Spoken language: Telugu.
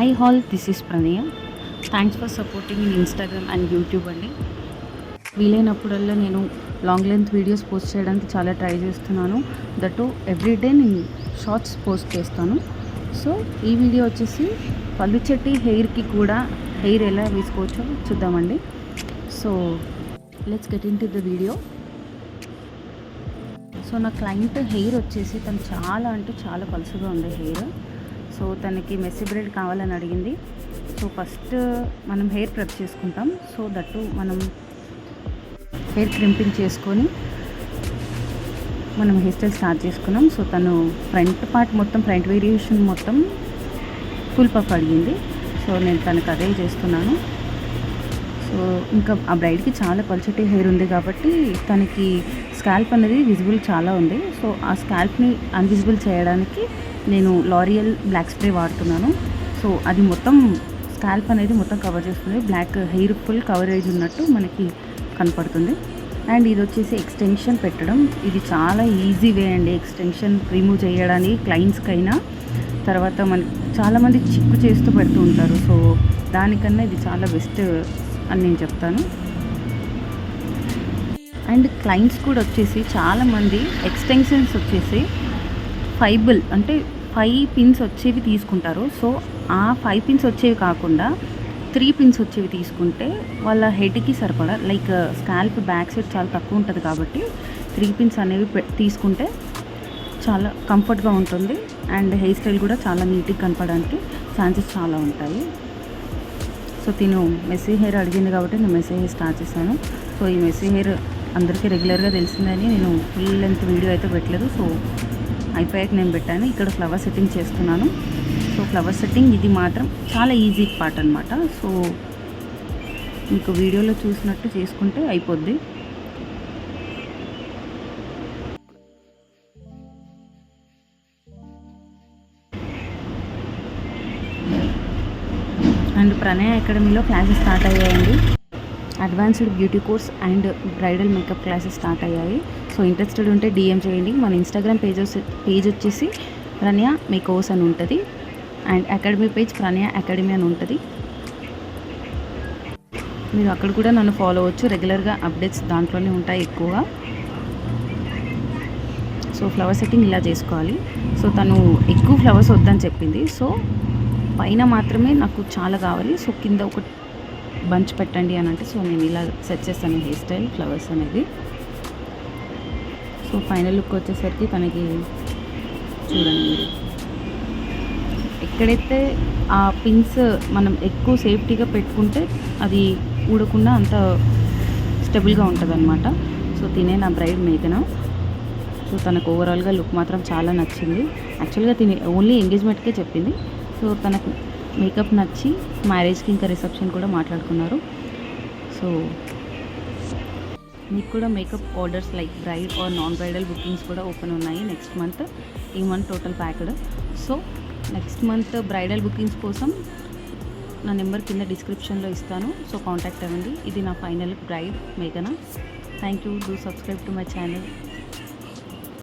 Hi all this is Pranaya thanks for supporting in Instagram and YouTube అండి వీలైనప్పుడల్లా నేను లాంగ్ లెంత్ వీడియోస్ పోస్ట్ చేయడానికి చాలా ట్రై చేస్తున్నాను. దట్ ఎవ్రీడే నేను షార్ట్స్ పోస్ట్ చేస్తాను. సో ఈ వీడియో వచ్చేసి పళ్ళు చెట్టి హెయిర్కి కూడా హెయిర్ ఎలా వేసుకోవచ్చో చూద్దామండి. So let's get into the video so నా క్లయింట్ హెయిర్ వచ్చేసి తను చాలా అంటే చాలా పలుసుగా ఉండే హెయిర్ సో తనకి మెస్సీ బ్రెడ్ కావాలని అడిగింది. సో ఫస్ట్ మనం హెయిర్ ప్రెప్ చేసుకుంటాం. సో దట్టు మనం హెయిర్ క్రింపింగ్ చేసుకొని మనం హెయిర్ స్టైల్ స్టార్ట్ చేసుకున్నాం. సో తను ఫ్రంట్ పార్ట్ మొత్తం ఫ్రంట్ వేరియేషన్ మొత్తం ఫుల్ పఫ్ అడిగింది. సో నేను తనకు అదే చేస్తున్నాను. సో ఇంకా ఆ బ్రైడ్కి చాలా పల్చటి హెయిర్ ఉంది కాబట్టి తనకి స్కాల్ప్ అనేది విజిబుల్ చాలా ఉంది. సో ఆ స్కాల్ప్ని అన్విజిబుల్ చేయడానికి నేను లారియల్ బ్లాక్ స్ప్రే వాడుతున్నాను. సో అది మొత్తం స్కాల్ప్ అనేది మొత్తం కవర్ చేస్తుంది బ్లాక్ హెయిర్ ఫుల్ కవరేజ్ ఉన్నట్టు మనకి కనపడుతుంది. అండ్ ఇది వచ్చేసి ఎక్స్టెన్షన్ పెట్టడం. ఇది చాలా ఈజీ వే అండి ఎక్స్టెన్షన్ రిమూవ్ చేయడానికి క్లయింట్స్కైనా తర్వాత మన చాలామంది చిక్కు చేస్తూ పెడుతూ ఉంటారు. సో దానికన్నా ఇది చాలా బెస్ట్ అని నేను చెప్తాను. అండ్ క్లయింట్స్ కూడా వచ్చేసి చాలామంది ఎక్స్టెన్షన్స్ వచ్చేసి ఫైబుల్ అంటే ఫైవ్ పిన్స్ వచ్చేవి తీసుకుంటారు. సో ఆ ఫైవ్ పిన్స్ వచ్చేవి కాకుండా త్రీ పిన్స్ వచ్చేవి తీసుకుంటే వాళ్ళ హెడ్కి సరిపడా లైక్ స్కాల్ప్ బ్యాక్ సైడ్ చాలా తక్కువ ఉంటుంది కాబట్టి త్రీ పిన్స్ అనేవి పె- తీసుకుంటే చాలా కంఫర్ట్గా ఉంటుంది. అండ్ హెయిర్ స్టైల్ కూడా చాలా నీట్గా కనపడడానికి ఛాన్సెస్ చాలా ఉంటాయి. సో తిను మెస్సీ హెయిర్ అడిగింది కాబట్టి నేను మెస్సీ హెయిర్ స్టార్ట్ చేశాను. సో ఈ మెస్సీ హెయిర్ అందరికీ రెగ్యులర్గా తెలిసిందని నేను ఫుల్ లెంత్ వీడియో అయితే పెట్టలేదు. సో అయిపోయాక నేను పెట్టాను. ఇక్కడ ఫ్లవర్ సెట్టింగ్ చేస్తున్నాను. సో ఫ్లవర్ సెట్టింగ్ ఇది మాత్రం చాలా ఈజీ పార్ట్ అనమాట సో మీకు వీడియోలో చూసినట్టు చేసుకుంటే అయిపోద్ది. అండ్ ప్రణయ అకాడమీలో క్లాసెస్ స్టార్ట్ అయ్యాయండి. Advanced beauty course and bridal makeup classes start అయ్యాయి. సో ఇంట్రెస్టెడ్ ఉంటే డిఎం చేయండి. మన ఇన్స్టాగ్రామ్ పేజ్ పేజ్ వచ్చేసి ప్రణయ మేకోస్ అని ఉంటుంది. And academy page Pranaya academy అని ఉంటుంది. మీరు అక్కడ కూడా నన్ను ఫాలో అవ్వచ్చు. రెగ్యులర్గా అప్డేట్స్ దాంట్లోనే ఉంటాయి ఎక్కువగా. సో ఫ్లవర్ సెట్టింగ్ ఇలా చేసుకోవాలి. సో తను ఎక్కువ ఫ్లవర్స్ వద్దని చెప్పింది. సో పైన మాత్రమే నాకు చాలా కావాలి. సో కింద ఒక బంచ్ పెట్టండి అని అంటే సో నేను ఇలా సెట్ చేస్తాను హెయిర్ స్టైల్ ఫ్లవర్స్ అనేది. సో ఫైనల్ లుక్ వచ్చేసరికి తనకి చూడండి. ఎక్కడైతే ఆ పిన్స్ మనం ఎక్కువ సేఫ్టీగా పెట్టుకుంటే అది ఊడకుండా అంత స్టెబుల్గా ఉంటుంది అనమాట సో తినే నా బ్రైడ్ మేఘన. సో తనకు ఓవరాల్గా లుక్ మాత్రం చాలా నచ్చింది. యాక్చువల్గా తిని ఓన్లీ ఎంగేజ్మెంట్కే చెప్పింది. సో తనకు మేకప్ నచ్చి మ్యారేజ్కి ఇంకా రిసెప్షన్ కూడా మాట్లాడుకున్నారు. సో మీకు కూడా makeup orders like bride or non bridal bookings కూడా ఓపెన్ ఉన్నాయి నెక్స్ట్ మంత్ ఈ month total packed so next month bridal bookings కోసం నా నెంబర్ కింద డిస్క్రిప్షన్లో ఇస్తాను. సో కాంటాక్ట్ అవ్వండి. ఇది నా ఫైనల్ బ్రైడ్ మేఘన. Thank you do subscribe to my channel